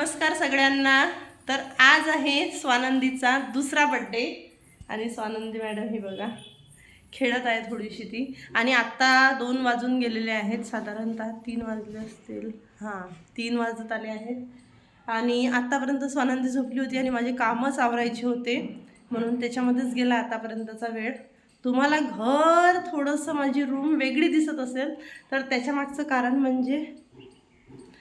नमस्कार सगळ्यांना. तर आज आहे स्वानंदीचा दुसरा बड्डे आणि स्वानंदी मॅडम हे बघा खेळत आहे थोडीशी ती. आणि आत्ता दोन वाजून गेलेले आहेत साधारणतः तीन वाजले असतील. हां तीन वाजत आले आहेत. आणि आत्तापर्यंत स्वानंदी झोपली होती आणि माझे कामच आवरायचे होते. म्हणून त्याच्यामध्येच गेला आतापर्यंतचा वेळ. तुम्हाला घर थोडंसं माझी रूम वेगळी दिसत असेल तर त्याच्यामागचं कारण म्हणजे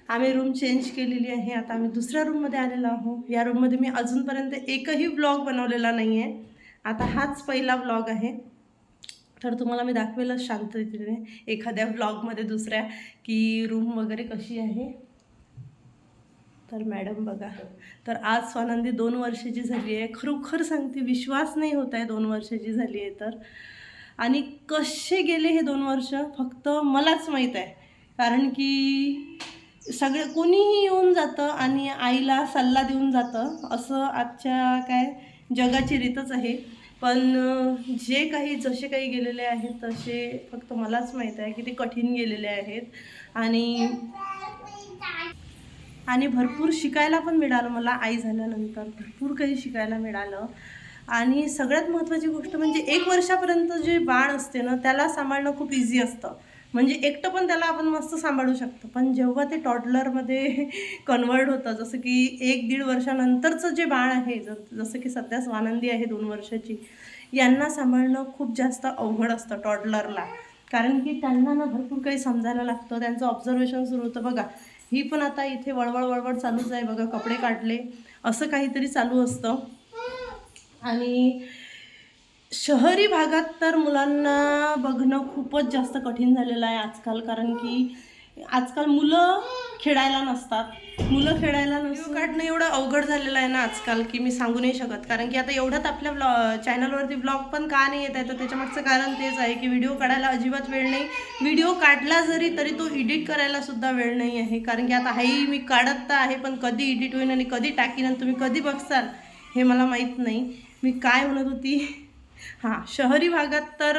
आम्ही रूम चेंज केलेली आहे. आता आम्ही दुसऱ्या रूममध्ये आलेलो आहोत. या रूममध्ये मी अजूनपर्यंत एकही ब्लॉग बनवलेला नाही आहे आता हाच पहिला ब्लॉग आहे. तर तुम्हाला मी दाखवेलच शांततेने एखाद्या ब्लॉगमध्ये दुसऱ्या की रूम वगैरे कशी आहे. तर मॅडम बघा. तर आज स्वानंदी दोन वर्षाची झाली आहे. खरोखर सांगते विश्वास नाही होत आहे दोन वर्षाची झाली आहे तर. आणि कसे गेले हे दोन वर्ष? फक्त मलाच माहीत आहे. कारण की सगळे कोणीही येऊन जातं आणि आईला सल्ला देऊन जातं. असं आजच्या काय जगाची रीतच आहे. पण जे काही जसे काही गेलेले आहेत तसे फक्त मलाच माहीत आहे की ते कठीण गेलेले आहेत. आणि आणि भरपूर शिकायला पण मिळालं मला आई झाल्यानंतर. भरपूर काही शिकायला मिळालं. आणि सगळ्यात महत्त्वाची गोष्ट म्हणजे एक वर्षापर्यंत जे बाळ असते ना त्याला सांभाळणं खूप इझी असतं. म्हणजे एकटं पण त्याला आपण मस्त सांभाळू शकतो. पण जेव्हा ते टॉडलरमध्ये कन्वर्ट होतं जसं की एक दीड वर्षानंतरचं जे बाळ आहे ज- जसं की सध्या स्वानंदी आहे दोन वर्षाची यांना सांभाळणं खूप जास्त अवघड असतं टॉडलरला कारण की त्यांना ना भरपूर काही समजायला लागतं त्यांचं ऑब्झर्वेशन सुरू होतं. बघा ही पण आता इथे वळवळ वळवळ चालूच आहे. बघा कपडे काढले असं काहीतरी चालू असतं. आणि शहरी भागात तर मुलांना बघणं खूपच जास्त कठीण झालेलं आहे आजकाल कारण की आजकाल मुलं खेळायला नसतात. मुलं खेळायला नसतात. काढणं एवढं अवघड झालेलं आहे ना आजकाल की मी सांगू नाही शकत. कारण की आता एवढ्यात आपल्या ब्लॉ चॅनलवरती ब्लॉग पण का नाही येत आहे तर त्याच्यामागचं कारण तेच आहे की व्हिडिओ काढायला अजिबात वेळ नाही. व्हिडिओ काढला जरी तरी तो एडिट करायला सुद्धा वेळ नाही आहे. कारण की आता हाही मी काढत तर आहे पण कधी एडिट होईन आणि कधी टाकीन आणि तुम्ही कधी बघसाल हे मला माहीत नाही. मी काय म्हणत होती? हां शहरी भागात तर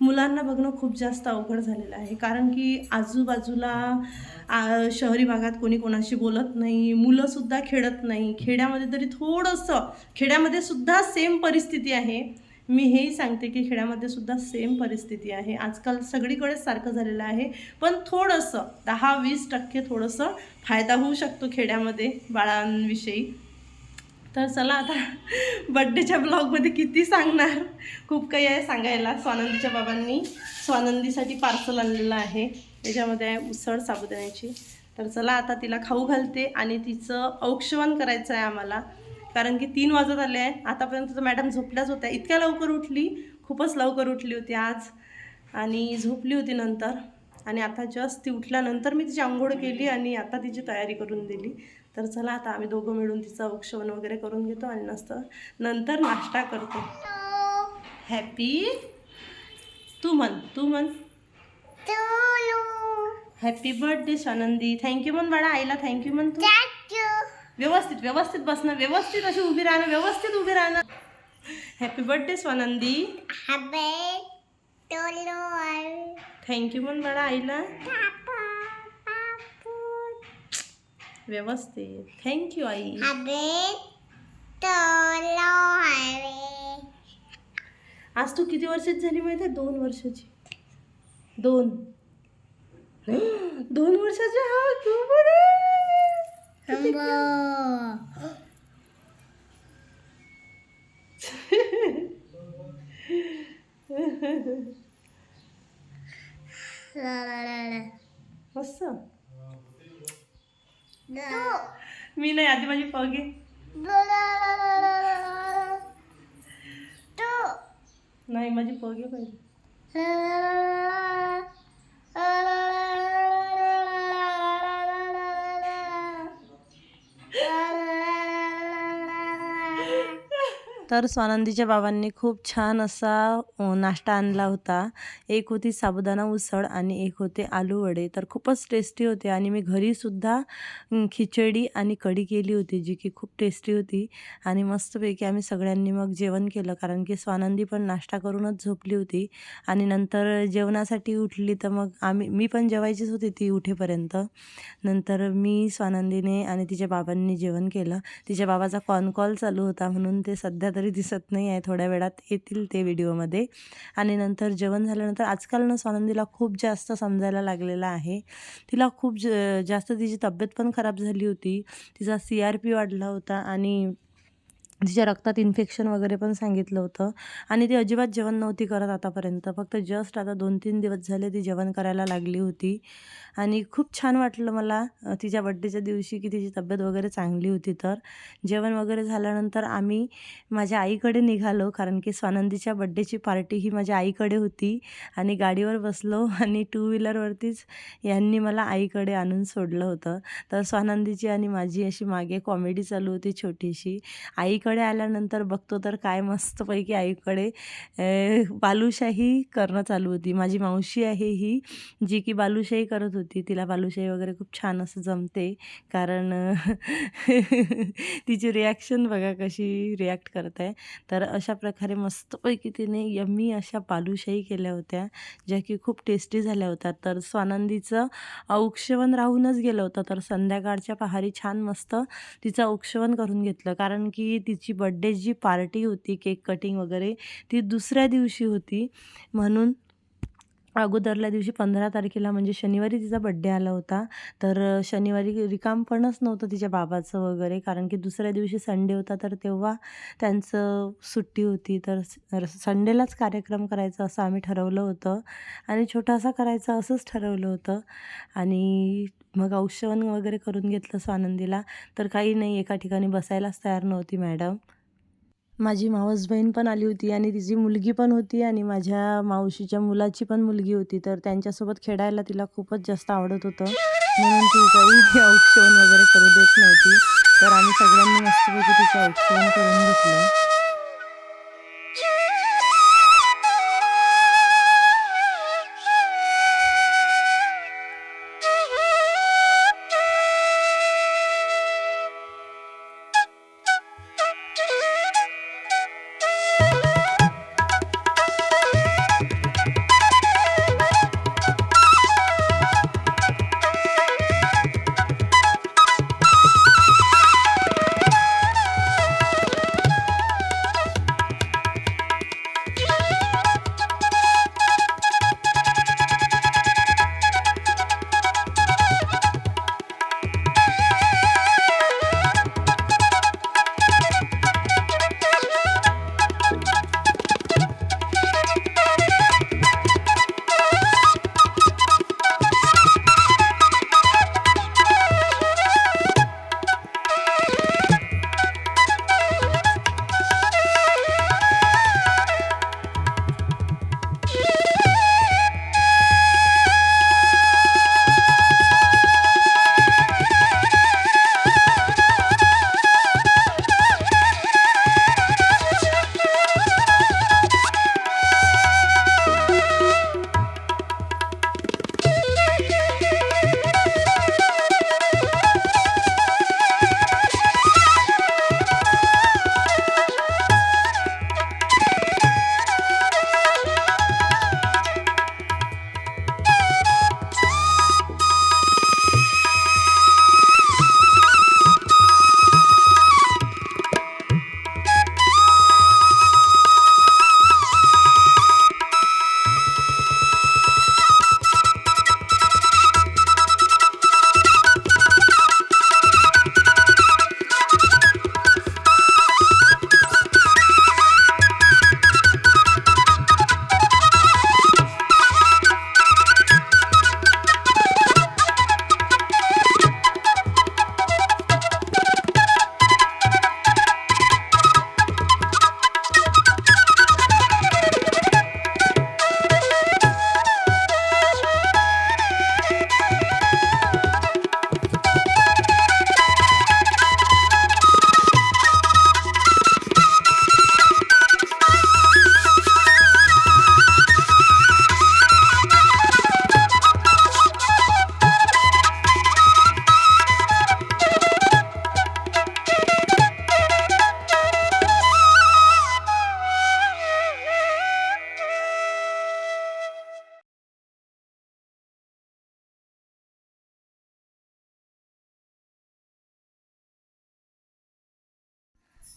मुलांना बघणं खूप जास्त अवघड झालेलं आहे. कारण की आजूबाजूला शहरी भागात कोणी कोणाशी बोलत नाही मुलंसुद्धा खेळत नाही. खेड्यामध्ये तरी थोडंसं खेड्यामध्ये सुद्धा सेम परिस्थिती आहे. मी हेही सांगते की खेड्यामध्ये सुद्धा सेम परिस्थिती आहे. आजकाल सगळीकडेच सारखं झालेलं आहे. पण थोडंसं दहा वीस टक्के थोडंसं फायदा होऊ शकतो खेड्यामध्ये बाळांविषयी. तर चला आता बड्डेच्या ब्लॉगमध्ये किती सांगणार? खूप काही आहे सांगायला. स्वानंदीच्या बाबांनी स्वानंदीसाठी पार्सल आणलेलं आहे. त्याच्यामध्ये आहे उसळ साबुदाण्याची. तर चला आता तिला खाऊ घालते आणि तिचं औक्षवण करायचं आहे आम्हाला. कारण की तीन वाजत आले आहे आतापर्यंत तर मॅडम झोपल्याच होत्या. इतक्या लवकर उठली. खूपच लवकर उठली होती आज. आणि झोपली होती नंतर. आणि आता जस्ट ती उठल्यानंतर मी तिची आंघोळ केली आणि आता तिची तयारी करून दिली. तर चला आता आम्ही दोघं मिळून तिचं औक्षवण वगैरे करून घेतो आणि नसतं नंतर नाश्ता करतो. हॅपी तू म्हण तू म्हण. हॅपी बर्थडे स्वानंदी थँक्यू म्हण बाळा आईला थँक्यू म्हण तू. व्यवस्थित व्यवस्थित बसणं व्यवस्थित अशी उभी राहणं व्यवस्थित उभी राहणं. हॅपी बर्थडे स्वानंदी थँक्यू म्हण बाळा आईला. व्यवस्थित. थँक्यू आई. आज तू किती वर्षाची झाली माहिती आहे? दोन वर्षाची. दोन. दोन वर्षाची? हा तू बरं. मस्त. मी नाही आधी माझी पग नाही माझी पग आहे तर स्वानंदीच्या बाबांनी खूप छान असा नाश्ता आणला होता. एक होती साबुदाणा उसळ आणि एक होते आलू वडे. तर खूपच टेस्टी होते आणि मी घरीसुद्धा खिचडी आणि कढी केली होती जी की खूप टेस्टी होती. आणि मस्तपैकी आम्ही सगळ्यांनी मग जेवण केलं कारण की स्वानंदी पण नाश्ता करूनच झोपली होती. आणि नंतर जेवणासाठी उठली तर मग आम्ही मी पण जेवायचीच होती ती उठेपर्यंत. नंतर मी स्वानंदीने आणि तिच्या बाबांनी जेवण केलं. तिच्या बाबाचा कॉन कॉल चालू होता म्हणून ते सध्या तरी दिसत नाही आहे थोड्या वेळात येतील ते व्हिडिओमध्ये. आणि नंतर जेवण झाल्यानंतर आजकाल ना स्वानंदीला खूप जास्त समजायला लागलेलं आहे. तिला खूप ज जास्त तिची तब्येत पण खराब झाली होती. तिचा सी आर पी वाढला होता आणि तिच्या रक्तात इन्फेक्शन वगैरे पण सांगितलं होतं. आणि ती अजिबात जेवण नव्हती करत आतापर्यंत. फक्त जस्ट आता दोन तीन दिवस झाले ती जेवण करायला लागली होती. आणि खूप छान वाटलं मला तिच्या बड्डेच्या दिवशी की तिची तब्येत वगैरे चांगली होती तर. जेवण वगैरे झाल्यानंतर आम्ही माझ्या आईकडे निघालो कारण की स्वानंदीच्या बड्डेची पार्टी ही माझ्या आईकडे होती. आणि गाडीवर बसलो आणि टू व्हीलरवरतीच यांनी मला आईकडे आणून सोडलं होतं. तर स्वानंदीची आणि माझी अशी मागे कॉमेडी चालू होती छोटीशी. आईकडे आल्यानंतर बघतो तर काय मस्तपैकी आईकडे बालुशाही करणं चालू होती. माझी मावशी आहे ही जी की बालुशाही करत होती. तिला बालुशाही वगैरे खूप छान असं जमते. कारण तिची रिॲक्शन बघा कशी रिॲक्ट करत आहे तर अशा प्रकारे मस्तपैकी तिने यम्मी अशा बालुशाही केल्या होत्या ज्या की खूप टेस्टी झाल्या होत्या. तर स्वानंदीचं औक्षवण राहूनच गेलं होतं. तर संध्याकाळच्या पहारी छान मस्त तिचं औक्षवण करून घेतलं. कारण की तिची बड्डे जी पार्टी होती केक कटिंग वगैरे ती दुसऱ्या दिवशी होती. म्हणून अगोदरल्या दिवशी पंधरा तारखेला म्हणजे शनिवारी तिचा बड्डे आला होता. तर शनिवारी रिकामपणच नव्हतं तिच्या बाबाचं वगैरे कारण की दुसऱ्या दिवशी संडे होता तर तेव्हा त्यांचं सुट्टी होती. तर संडेलाच कार्यक्रम करायचा असं आम्ही ठरवलं होतं. आणि छोटासा करायचा असंच ठरवलं होतं. आणि मग औषण वगैरे करून घेतलं स्वानंदीला. तर काही नाही एका ठिकाणी बसायलाच तयार नव्हती मॅडम. माझी मावस बहीण पण आली होती आणि तिची मुलगी पण होती आणि माझ्या मावशीच्या मुलाची पण मुलगी होती. तर त्यांच्यासोबत खेळायला तिला खूपच जास्त आवडत होतं. म्हणून ती काही औक्षवण वगैरे करू देत नव्हती. तर आम्ही सगळ्यांनी मस्तपैकी तिचं औक्षवण करून घेतलं.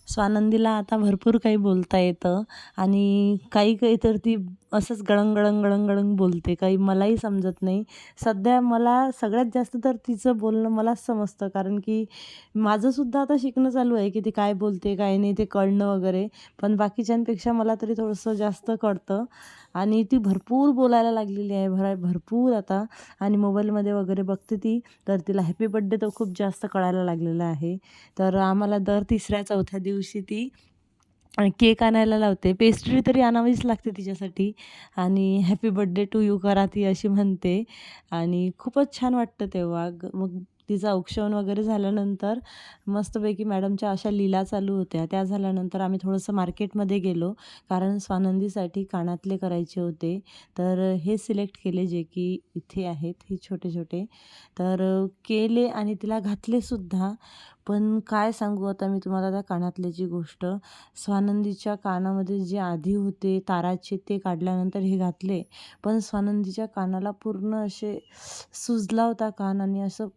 स्वानंदीला आता भरपूर काही बोलता येतं आणि काही काही तर ती असंच गळंग गळंग गळंग गळंग बोलते. काही मलाही समजत नाही. सध्या मला सगळ्यात जास्त तर तिचं बोलणं मलाच समजतं. कारण की माझंसुद्धा आता शिकणं चालू आहे की ती काय बोलते काय नाही ते कळणं वगैरे. पण बाकीच्यांपेक्षा मला तरी थोडंसं जास्त कळतं. आणि ती भरपूर बोलायला लागलेली आहे. भरा भरपूर आता. आणि मोबाईलमध्ये वगैरे बघते ती. तर तिला हॅपी बड्डे तर खूप जास्त कळायला लागलेला आहे. तर आम्हाला दर तिसऱ्या चौथ्या दिवशी ती केक आणायला लावते. पेस्ट्री तरी आणावीच लागते तिच्यासाठी. आणि हॅपी बड्डे टू यू करा ती अशी म्हणते. आणि खूपच छान वाटतं तेव्हा. मग तिचा औक्षण वगैरे झाल्यानंतर मस्तपैकी मॅडमच्या अशा लीला चालू होत्या. त्या झाल्यानंतर आम्ही थोडंसं मार्केटमध्ये गेलो. कारण स्वानंदीसाठी कानातले करायचे होते. तर हे सिलेक्ट केले जे की इथे आहेत. हे छोटे छोटे तर केले आणि तिला घातलेसुद्धा पण काय सांगू आता मी तुम्हाला त्या कानातल्याची गोष्ट. स्वानंदीच्या कानामध्ये जे आधी होते ताराचे ते काढल्यानंतर हे घातले. पण स्वानंदीच्या कानाला पूर्ण असे सुजला होता कान आणि असं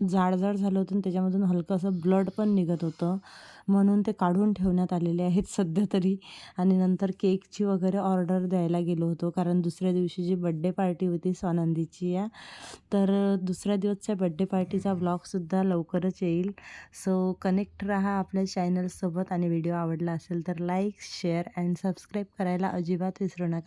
जाडजाड झालं होतं आणि त्याच्यामधून हलकं असं ब्लड पण निघत होतं. म्हणून ते काढून ठेवण्यात आलेले आहेत सध्या तरी. आणि नंतर केकची वगैरे ऑर्डर द्यायला गेलो होतो. कारण दुसऱ्या दिवशी जी बड्डे पार्टी होती स्वानंदीची या तर दुसऱ्या दिवसच्या बड्डे पार्टीचा ब्लॉगसुद्धा लवकरच येईल. सो कनेक्ट राहा आपल्या चॅनलसोबत आणि व्हिडिओ आवडला असेल तर लाईक शेअर अँड सबस्क्राईब करायला अजिबात विसरू नका.